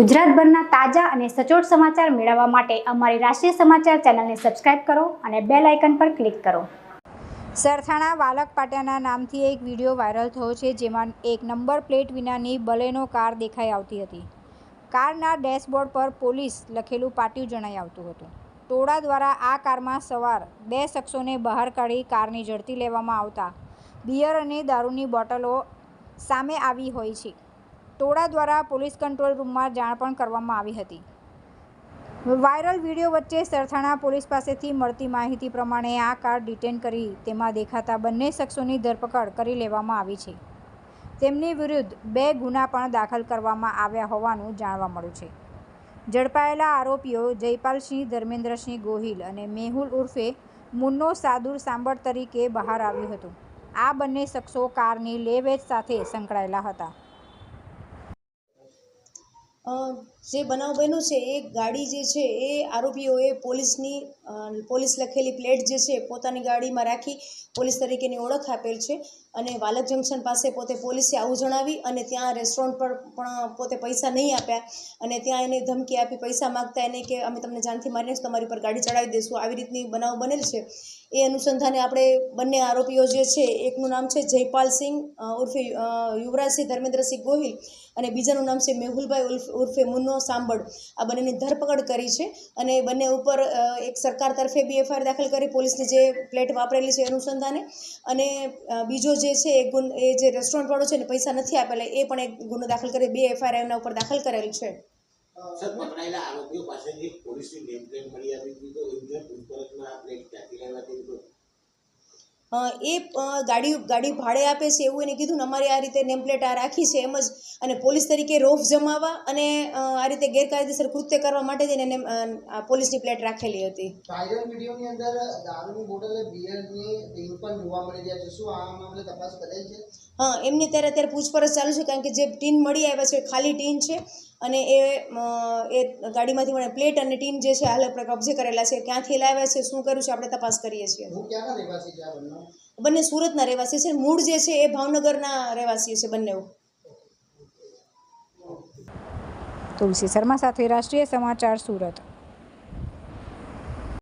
ગુજરાતભરના તાજા અને સચોટ સમાચાર મેળવવા માટે અમારી રાષ્ટ્રીય સમાચાર ચેનલને સબસ્ક્રાઇબ કરો અને બેલ આઇકન પર ક્લિક કરો. સરથાણા વાલક પાટિયાના નામથી એક વીડિયો વાયરલ થયો છે, જેમાં એક નંબર પ્લેટ વિનાની બલેનો કાર દેખાઈ આવતી હતી. કારના ડેશબોર્ડ પર પોલીસ લખેલું પાટિયું જણાઈ આવતું હતું. ટોળા દ્વારા આ કારમાં સવાર બે શખ્સોને બહાર કાઢી કારની ઝડપી લેવામાં આવતા બિયર અને દારૂની બોટલો સામે આવી હોય છે. ટોળા દ્વારા પોલીસ કંટ્રોલ રૂમમાં જાણ પણ કરવામાં આવી હતી. વાયરલ વીડિયો વચ્ચે સરથાણા પોલીસ પાસેથી મળતી માહિતી પ્રમાણે આ કાર ડિટેન કરી, તેમાં દેખાતા બંને શખ્સોની ધરપકડ કરી લેવામાં આવી છે. તેમની વિરુદ્ધ બે ગુના પણ દાખલ કરવામાં આવ્યા હોવાનું જાણવા મળ્યું છે. ઝડપાયેલા આરોપીઓ જયપાલસિંહ, ધર્મેન્દ્રસિંહ ગોહિલ અને મેહુલ ઉર્ફે મુન્નો સાદુર સાંભળ તરીકે બહાર આવ્યું હતું. આ બંને શખ્સો કારની લે વેચ સાથે સંકળાયેલા હતા. જે બનાવ બન્યો છે, એ ગાડી જે છે, એ આરોપીઓએ પોલીસની પોલીસ લખેલી પ્લેટ જે છે, પોતાની ગાડીમાં રાખી પોલીસ તરીકેની ઓળખ આપેલ છે અને વાલક જંકશન પાસે પોતે પોલીસે આવું જણાવી અને ત્યાં રેસ્ટોરન્ટ પર પણ પોતે પૈસા નહીં આપ્યા અને ત્યાં એને ધમકી આપી, પૈસા માગતા એને કે અમે તમને જાનથી મારીને તમારી પર ગાડી ચડાવી દઈશું આવી રીતની બનાવ બનેલ છે. એ અનુસંધાને આપણે બંને આરોપીઓ જે છે, એકનું નામ છે જયપાલસિંહ ઉર્ફે યુવરાજસિંહ ધર્મેન્દ્રસિંહ ગોહિલ અને બીજાનું નામ છે મેહુલભાઈ ઉર્ફ મુન્નો સાંભળ. આ બંનેની ધરપકડ કરી છે અને બંને ઉપર એક સરકાર તરફે બી એફઆઈઆર દાખલ કરી, પોલીસની જે પ્લેટ વાપરેલી છે અનુસંધાને અને બીજો જે છે એ ગુન, એ જે રેસ્ટોરન્ટવાળો છે ને પૈસા નથી આપેલા એ પણ એક ગુનો દાખલ કરી બે એફઆઈઆર એમના ઉપર દાખલ કરેલ છે એમને પૂછપરછમાં આ પ્લેટ ક્યાંથી લાવ્યા તે બધું અ, એ ગાડી ગાડી ભાડે આપે છે એવું એને કીધું ને અમારી આ રીતે નેમ પ્લેટ આ રાખી છે એમ જ. અને પોલીસ તરીકે રોફ જમાવવા અને આ રીતે ગેરકાયદેસર કૃત્ય કરવા માટે જ એને પોલીસની પ્લેટ રાખેલી હતી. વાયરલ વિડીયોની અંદર દારૂની બોટલ બિયરની ટીમ પણ જોવા મળી રહ્યા છે. શું આ મામલે તપાસ કરેલ છે? હા એમની ત્યારે અત્યારે પૂછપરછ ચાલુ છે કારણ કે જે ટીન મળી આવ્યા છે ખાલી ટીન છે. અને એ એ ગાડીમાંથી મને પ્લેટ અને ટીમ જે છે હાલ આપણે કબજે કરેલા છે ક્યાંથી લાવ્યા છે શું કર્યું છે આપણે તપાસ કરીએ છીએ. હું ક્યાંના રહેવાસી છે આ બંને? બંને સુરતના રહેવાસી છે મૂળ જે છે એ ભાવનગરના રહેવાસી છે બંને તુલસી શર્મા સાથે રાષ્ટ્રીય સમાચાર સુરત.